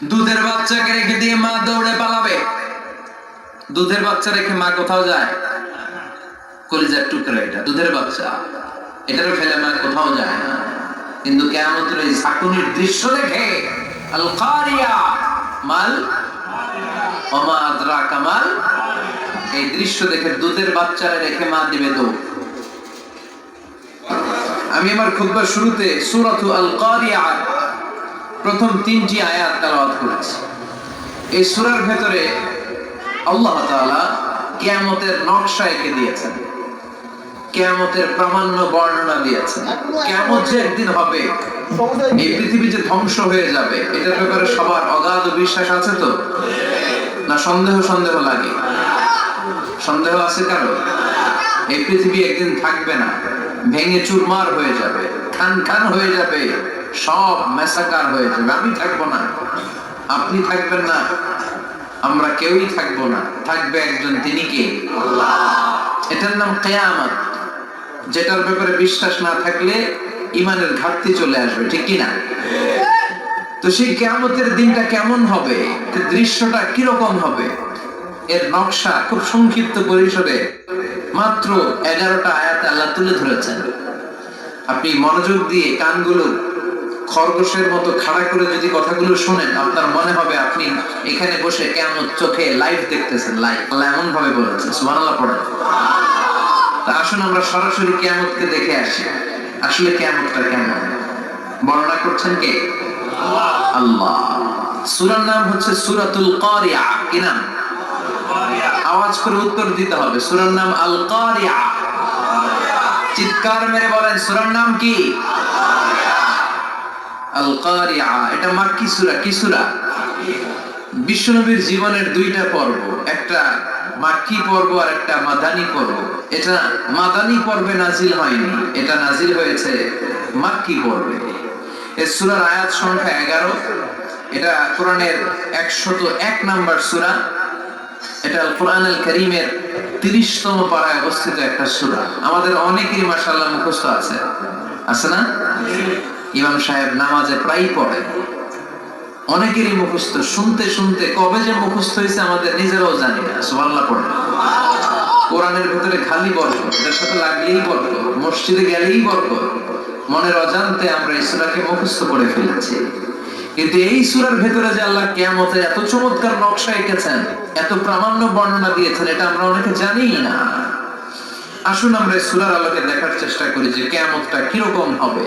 দুধের বাচ্চাকে রেখে দিয়ে মা দৌড়ে পালাবে। দুধের বাচ্চা রেখে মা কোথাও যায়? কলিজার টুকরা এটা, দুধের বাচ্চা। এটারও ফেলে মা কোথাও যায় না। কিন্তু কেমন এই ঝাঁকুনির দৃশ্য দেখে আল মাল অমা কামাল এই দৃশ্য দেখে দুধের বাচ্চারা রেখে মা দিবে দৌড়। আমি আমার খুতবার শুরুতে সূরাতু আল কারিয়া প্রথম তিনটি আয়াত তেলাওয়াত করেছি। এই সূরার ভেতরে আল্লাহ তাআলা কিয়ামতের নকশা এঁকে দিয়েছেন। কিয়ামতের প্রামাণ্য বর্ণনা দিয়েছেন। কিয়ামত যে একদিন হবে, এই পৃথিবী যে ধ্বংস হয়ে যাবে, এটার ব্যাপারে সবার অগাধ বিশ্বাস আছে তো? না সন্দেহ সন্দেহ লাগে? সন্দেহ আছে কারও? এই পৃথিবী একদিন থাকবে না, ভেঙে চুরমার হয়ে যাবে খান খান হয়ে যাবে। সব মেসাকার হয়ে যাবে। আমি থাকব না। আপনি থাকবেন না। আমরা কেউই থাকব না। থাকবে একজন তিনি কে? এটার নাম কেয়ামত। যেটার ব্যাপারে বিশ্বাস না থাকলে ইমানের ঘাটতি চলে আসবে ঠিক কি না তো সেই কেয়ামতের দিনটা কেমন হবে? দৃশ্যটা কীরকম হবে? এর নকশা খুব সংক্ষিপ্ত পরিসরে মাত্র এগারোটা আয়াত আল্লাহ তুলে ধরেছেন। আপনি মনোযোগ দিয়ে কানগুলো খরগোশের মতো খাড়া করে যদি কথাগুলো শোনেন, আপনার মনে হবে আপনি এখানে বসে কেমন চোখে লাইভ দেখতেছেন লাইভ আল্লাহ এমন ভাবে বলেছে সুবহানাল্লাহ পড়ে তা আসুন আমরা সরাসরি কেয়ামতকে দেখে আসি। আসলে কেয়ামতটা কেমন? বর্ণনা করছেন কে? আল্লাহ। সূরার নাম হচ্ছে সূরাতুল কারিয়া। কি নাম? আওয়াজ করে উত্তর দিতে হবে। সূরার নাম আল কারিয়া। চিৎকার মেরে বলেন, সূরার নাম কি? এটা মাক্কি সূরা, কি বিশ্বনবীর জীবনের দুইটা পর্ব, একটা মাক্কি পর্ব আর একটা মাদানী পর্ব। এটা মাদানী পর্বে নাজিল হয়নি, এটা নাজিল হয়েছে মাক্কি পর্বে। এ সূরার আয়াত সংখ্যা এগারো, এটা কোরআনের একশত এক নাম্বার সূরা। এটা কোরআন আল করিমের তিরিশতম পাড়ায় অবস্থিত একটা সূরা। আমাদের অনেকেরই মাশাআল্লাহ মুখস্থ আছে। আছে না? ইমাম সাহেব নামাজে প্রায় পড়ে। অনেকেরই মুখস্থ শুনতে শুনতে কবে যে মুখস্থ হয়েছে আমাদের নিজেরাও জানি না। সুবহানাল্লাহ পড়ে। কোরআনের ভিতরে খালি বরকত এটার সাথে লাগলেই বরকত মসজিদে গেলেই বরকত মনের অজান্তে আমরা এই সূরাকে মুখস্থ করে ফেলেছি। কিন্তু এই সূরার ভেতরে যে আল্লাহ কিয়ামতের এত চমৎকার নকশা এঁকেছেন, এত প্রামাণ্য বর্ণনা দিয়েছেন, এটা আমরা অনেকে জানি না। আসুন আমরা সূরার আলোকে দেখার চেষ্টা করি যে কিয়ামতটা কীরকম হবে।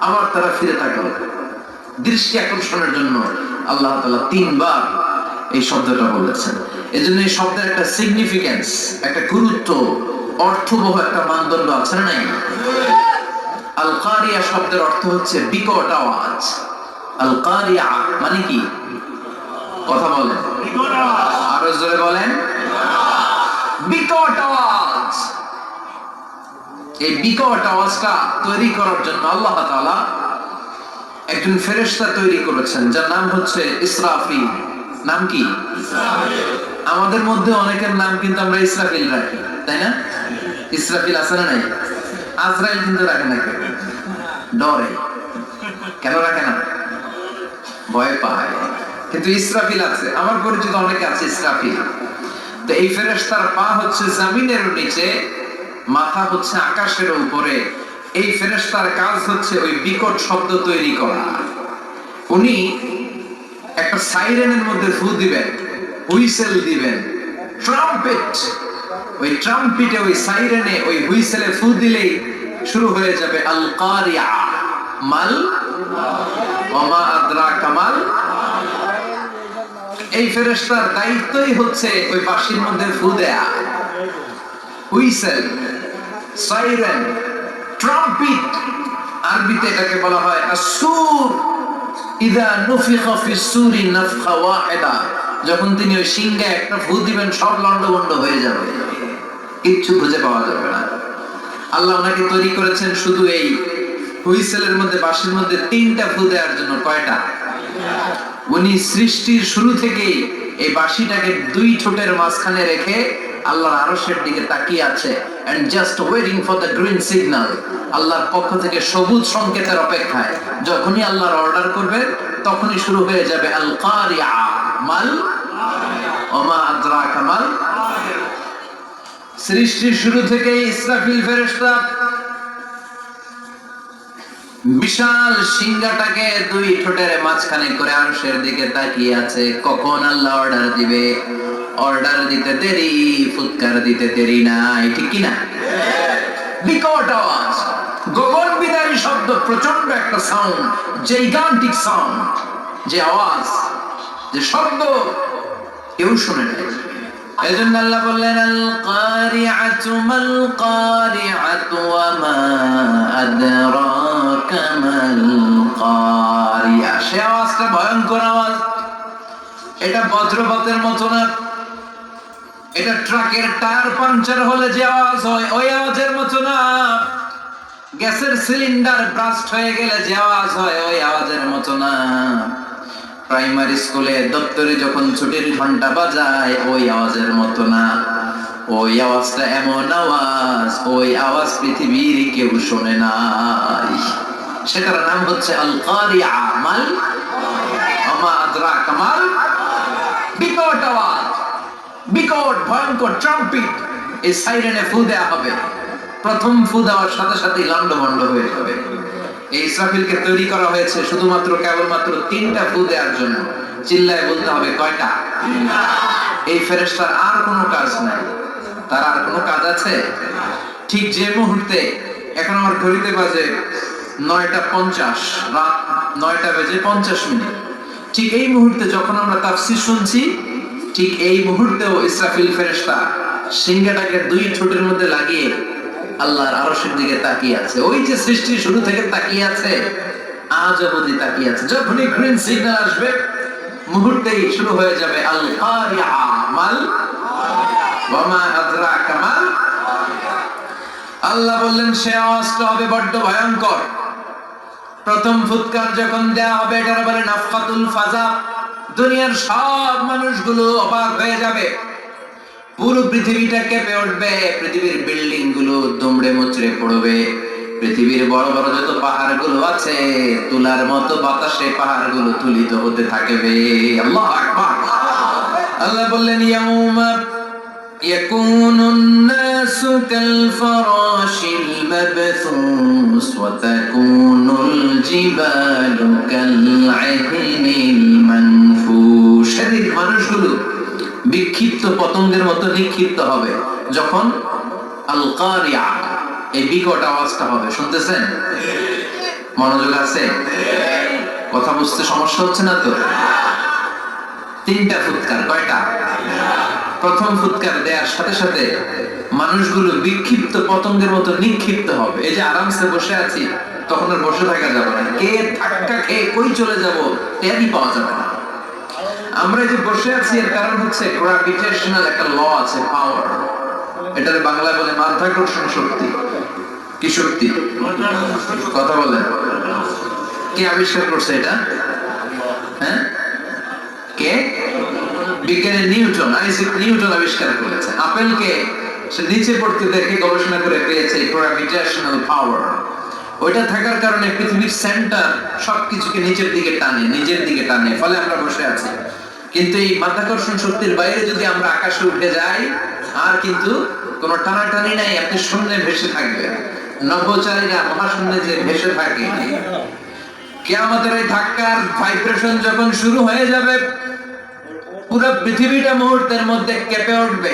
আবার তারা ফিরে তাকালো। দৃষ্টি আকর্ষণের জন্য আল্লাহ তাআলা তিনবার এই শব্দটা বলেছেন। এজন্য এই শব্দের একটা সিগনিফিকেন্স একটা গুরুত্ব, অর্থবহ একটা মানদণ্ড আছে না নাই? আল শব্দের অর্থ হচ্ছে বিকট আওয়াজ। আল মানে কি? কথা বলেন। আরও জোরে বলেন। বিকট আওয়াজ। এই বিকট আওয়াজটা তৈরি করার জন্য আল্লাহ তাআলা একজন ফেরেশতা তৈরি করেছেন যার নাম হচ্ছে ইসরাফিল। নাম কি? আমাদের মধ্যে অনেকের নাম কিন্তু আমরা ইসরাফিল রাখি তাই না? ইসরাফিল আছে না নাই? আজরাইল কিন্তু রাখে না ডরে। কেন রাখে না? ভয় পায়। কিন্তু ইসরাফিল আছে। আমার পরিচিত অনেকে আছে ইসরাফিল। তো এই ফেরেশতার পা হচ্ছে জমিনের নিচে মাথা হচ্ছে আকাশের উপরে। এই ফেরেশতার কাজ হচ্ছে ওই বিকট শব্দ তৈরি করা। উনি একটা সাইরেনের মধ্যে ফু দিবেন, হুইসেল দিবেন। ট্রাম্পেট! ওই ট্রাম্পিটে ওই সাইরেনে ওই হুইসেলে ফু দিলেই শুরু হয়ে যাবে আল কারিয়া মাল? ওমা আদ্রা কামাল এই ফেরেশতার দায়িত্বই হচ্ছে ওই বাঁশির মধ্যে ফু দেয়া। হুইসেল, সাইরেন, ট্রাম্পিট, আরবিতে এটাকে বলা হয় আসুর ইদা নুফিখা ফিস সূরি নাফখা ওয়াহিদা। যখন তিনি ওই সিংহে একটা ফু দিবেন, সব লন্ডভন্ড হয়ে যাবে। কিচ্ছু খুঁজে পাওয়া যাবে না। আল্লাহ ওনাকে তৈরি করেছেন শুধু এই হুইসেলের মধ্যে, বাঁশির মধ্যে তিনটা ফু দেওয়ার জন্য, কয়টা? উনি সৃষ্টির শুরু থেকেই এই বাঁশিটাকে দুই ঠোঁটের মাঝখানে রেখে আল্লাহর আরশের দিকে তাকিয়ে আছে and just waiting for the green signal আল্লাহর পক্ষ থেকে সবুজ সংকেতের অপেক্ষায়। যখনই আল্লাহর অর্ডার করবে, তখনই শুরু হয়ে যাবে আল কারিয়া মাল, ওমা আদরাকা মাল। সৃষ্টির শুরু থেকে ইসরাফিল ফেরেশতা বিশাল সিংহাটাকে দুই ঠোঁটের মাঝখানে করে আরশের দিকে তাকিয়ে আছে। কখন আল্লাহ অর্ডার দিবে? অর্ডার দিতে দেরি, ফুৎকার দিতে দেরি নাই, ঠিক কি না বিকট আওয়াজ গগন বিদারী শব্দ প্রচণ্ড একটা সাউন্ড জেইগান্টিক সাউন্ড যে আওয়াজ, যে শব্দ কেউ শুনে নাই। এজন্য আল্লাহ বললেন আল কারিআতু মাল কারিআতু ওয়া মা আদরাকা মাল কারিআ আওয়াজটা ভয়ঙ্কর আওয়াজ। এটা বজ্রপাতের মতো না। এটা ট্রাকের টায়ার পাংচার হলে যে আওয়াজ হয়, ওই আওয়াজের মতো না। গ্যাসের সিলিন্ডার ব্রাস্ট হয়ে গেলে যে আওয়াজ হয়, ওই আওয়াজের মতো না। প্রাইমারি স্কুলে দপ্তরে যখন ছুটির ঘণ্টা বাজায়, ওই আওয়াজের মতো না। ওই আওয়াজটা এমন আওয়াজ, ওই আওয়াজ পৃথিবীর কেউ শোনে নাই। সেটার নাম হচ্ছে আল কারিয়া মাল আমা আদরা কামাল, বিকট আওয়াজ। বিকট, ভয়ঙ্কর, ট্রাম্পিট। এই সাইরেনে ফু দেওয়া হবে। প্রথম ফু দেওয়ার সাথে সাথে লন্ডভন্ড হয়ে যাবে। এই ইসরাফিলকে তৈরি করা হয়েছে শুধুমাত্র, কেবলমাত্র তিনটা ফু দেওয়ার জন্য। চিল্লায় বলতে হবে, কয়টা? এই ফেরেশতার আর কোনো কাজ নাই। তার আর কোনো কাজ আছে? ঠিক যে মুহূর্তে, এখন আমার ঘড়িতে বাজে নয়টা পঞ্চাশ, রাত নয়টা বেজে পঞ্চাশ মিনিট। ঠিক এই মুহূর্তে যখন আমরা তাফসির শুনছি ঠিক এই মুহূর্তেও ইসরাফিল ফেরেশতা সিংহাটাকে দুই ঠোঁটের মধ্যে লাগিয়ে আল্লাহর আরশের দিকে তাকিয়ে আছে। ওই যে সৃষ্টির শুরু থেকে তাকিয়ে আছে, আজ অবধি তাকিয়ে আছে। যখনই গ্রিন সিগন্যাল আসবে, মুহূর্তেই শুরু হয়ে যাবে আল মাল আল্লাহ বললেন, সে আওয়াজটা হবে বড্ড ভয়ঙ্কর। প্রথম ফুৎকার যখন দেয়া হবে, এটার বলে নাফকাতুল ফাজা। দুনিয়ার সব মানুষগুলো অবাক হয়ে যাবে পুরো পৃথিবীটা কেঁপে উঠবে পৃথিবীর বিল্ডিং গুলো দুমড়ে মুচড়ে পড়বে পৃথিবীর বড় বড় যত পাহাড় গুলো আছে তুলার মতো বাতাসে পাহাড় গুলো তুলিত হতে থাকবে আল্লাহ আকবার আল্লাহ বললেন ইয়াউমা يكون الناس كالفراش المبثوث وتكون الجبال كالعهن المنفوش সেদিন মানুষগুলো বিক্ষিপ্ত পতঙ্গের মতো নিক্ষিপ্ত হবে। যখন আল কারিয়া এই বিকট আওয়াজটা হবে, শুনতেছেন? মনোযোগ আছে? কথা বুঝতে সমস্যা হচ্ছে না তো? তিনটা ফুৎকার, কয়টা? প্রথম ফুৎকার দেওয়ার সাথে সাথে মানুষগুলো বিক্ষিপ্ত পতঙ্গের মতো নিক্ষিপ্ত হবে। এই যে আরামসে বসে আছি, তখন আর বসে থাকা যাবে না। কে ধাক্কা খেয়ে কই চলে যাব? টেরই পাওয়া যাবে না। আমরা যে বসে আছি, এর কারণ হচ্ছে গ্রাভিটেশনাল একটা ল আছে পাওয়ার এটার বাংলায় বলে মাধ্যাকর্ষণ শক্তি। কি শক্তি? কথা বলেন। কে আবিষ্কার করছে এটা? হ্যাঁ? কে? বিজ্ঞানী নিউটন আইসিক নিউটন আবিষ্কার করেছে। আপেলকে সে নিচে পড়তে দেখে গবেষণা করে পেয়েছে গ্রাভিটেশনাল পাওয়ার ওইটা থাকার কারণে পৃথিবীর সেন্টার সবকিছুকে নিচের দিকে টানে, নিজের দিকে টানে, ফলে আমরা বসে আছি। কিন্তু এই মাধ্যাকর্ষণ শক্তির বাইরে যদি আমরা আকাশে উঠে যাই, আর কিন্তু কোনো টানাটানি নাই, আপনি শূন্যে ভেসে থাকবেন। মহাশূন্যে যে ভেসে থাকে। কেয়ামতের এই ধাক্কার ভাইব্রেশন যখন শুরু হয়ে যাবে, পুরো পৃথিবীটা মুহূর্তের মধ্যে কেঁপে উঠবে।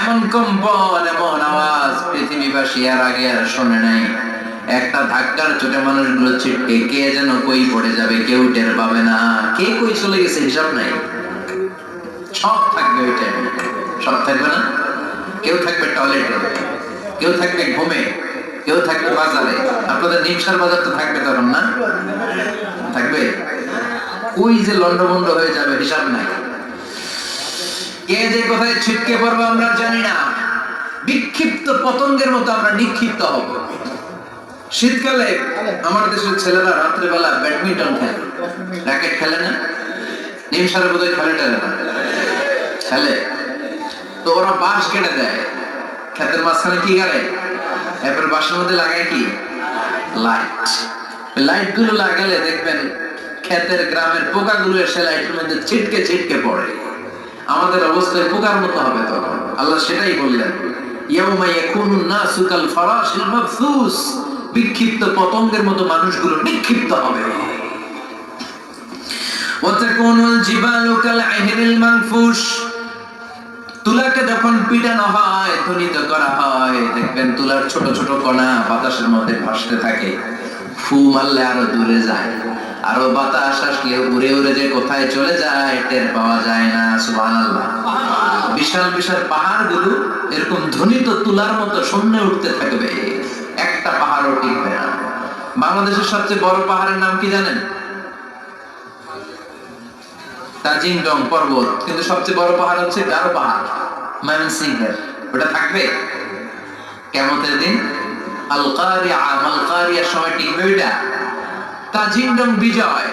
এমন কম্পন এমন আওয়াজ পৃথিবীবাসী আর আগে আর শোনে নাই। একটা ধাক্কার চোটে মানুষগুলো ছিটকে কে যেন কই পড়ে যাবে, কেউ টের পাবে না। কে কই চলে গেছে, হিসাব নাই। সব থাকবে ওই টাইমে সব থাকবে না? কেউ থাকবে টয়লেটে কেউ থাকবে ঘুমে, কেউ থাকবে বাজারে। আপনাদের নিমসার বাজার তো থাকবে তখন, না? থাকবে? কই যে লন্ডভন্ড হয়ে যাবে, হিসাব নাই। কে যে কোথায় ছিটকে পড়ব আমরা জানি না। বিক্ষিপ্ত পতঙ্গের মতো আমরা নিক্ষিপ্ত হব। শীতকালে আমার দেশের ছেলেরা রাত্রেবেলা ব্যাডমিন্টন খেলে। র্যাকেট খেলে না? নিমসারে বোধহয় খেলে টেলে না। খেলে। তো ওরা বাঁশ কেটে দেয়। ক্ষেতের মাঝখানে কি গাড়ে? এরপর বাঁশের মধ্যে লাগায় কি? লাইট লাইটগুলো লাগালে দেখবেন ক্ষেতের গ্রামের পোকাগুলো এসে লাইটের মধ্যে ছিটকে ছিটকে পড়ে। আমাদের অবস্থায় পোকার মতো হবে তখন। আল্লাহ সেটাই বললেন, ইয়াউমা ইয়াকুনুন নাসু কাল ফারাশিল মাবসুস। বিক্ষিপ্ত পতঙ্গের মতো মানুষগুলো নিক্ষিপ্ত হবে। তুলাকে যখন পিটানো হয়, ধ্বনিত করা হয়, দেখবেন তুলার ছোট ছোট কণা বাতাসের মধ্যে ভাসতে থাকে। ফু মারলে আরও দূরে যায়। আরও বাতাস আসলে উড়ে উড়ে যে কোথায় চলে যায়, টের পাওয়া যায় না বিশাল বিশাল পাহাড়গুলো এরকম ধ্বনিত তুলার মতো শূন্যে উঠতে থাকবে। একটা পাহাড়ও টিকবে না। বাংলাদেশের সবচেয়ে বড় পাহাড়ের নাম কি জানেন? তাজিংডং পর্বত। কিন্তু সবচেয়ে বড় পাহাড় হচ্ছে গারো পাহাড় ওটা থাকবে? কেমতের দিন। আল কারিয়া মাল কারিয়ার সময় টিকবে ওইটা? তাজিংডং বিজয়,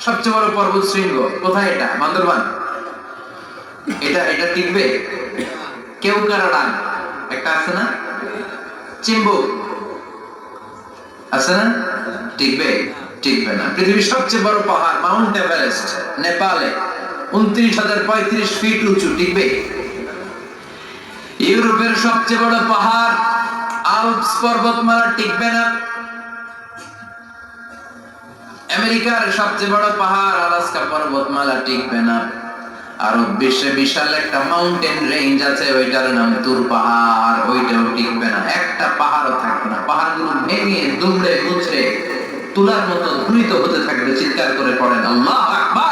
সবচেয়ে বড় পর্বত শৃঙ্গ। কোথায় এটা? বান্দরবান? এটা এটা টিকবে? কেউ কারাডান একটা আছে না? চিম্বুক। আছে না টিকবে টিকবে না। পৃথিবীর সবচেয়ে বড় পাহাড়, মাউন্ট এভারেস্ট, নেপালে উনত্রিশ হাজার পঁয়ত্রিশ ফিট উঁচু, টিকবে। ইউরোপের সবচেয়ে বড় পাহাড়, আলপস পর্বতমালা, টিকবে না। আমেরিকার সবচেয়ে বড় পাহাড়, আলাস্কা পর্বতমালা, টিকবে না। আরব বিশ্বে বিশাল একটা মাউন্টেন রেঞ্জ আছে, ওইটার নাম তুর পাহাড়, ওইটাও টিকবে না। একটা পাহাড়ও থাকবে না। পাহাড়গুলো ভেঙে, দুমড়ে, মুচড়ে, তুলার মতো দ্রুত হতে থাকবে, চিৎকার করে পড়েন। আল্লাহ আকবার!